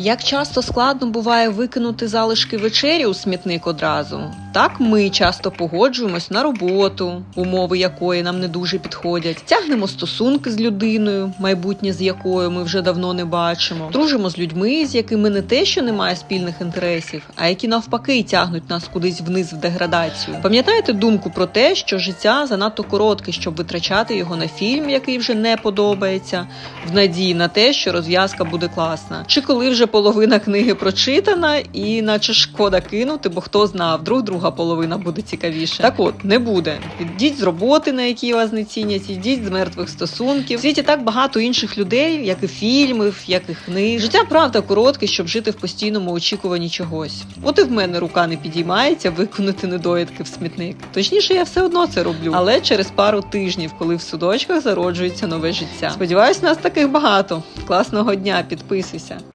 Як часто складно буває викинути залишки вечері у смітник одразу, так ми часто погоджуємось на роботу, умови якої нам не дуже підходять, тягнемо стосунки з людиною, майбутнє з якою ми вже давно не бачимо, дружимо з людьми, з якими не те, що немає спільних інтересів, а які навпаки тягнуть нас кудись вниз в деградацію. Пам'ятаєте думку про те, що життя занадто коротке, щоб витрачати його на фільм, який вже не подобається, в надії на те, що розв'язка буде класна. Чи коли вже половина книги прочитана, і наче шкода кинути, бо хто знав, вдруг друга половина буде цікавіше. Так от не буде. Йдіть з роботи, на якій вас не цінять, йдіть з мертвих стосунків. В світі так багато інших людей, як і фільмів, як і книг. Життя правда коротке, щоб жити в постійному очікуванні чогось. От і в мене рука не підіймається виконати недоїдки в смітник. Точніше, я все одно це роблю, але через пару тижнів, коли в судочках зароджується нове життя. Сподіваюсь, нас таких багато. Класного дня, підписуйся.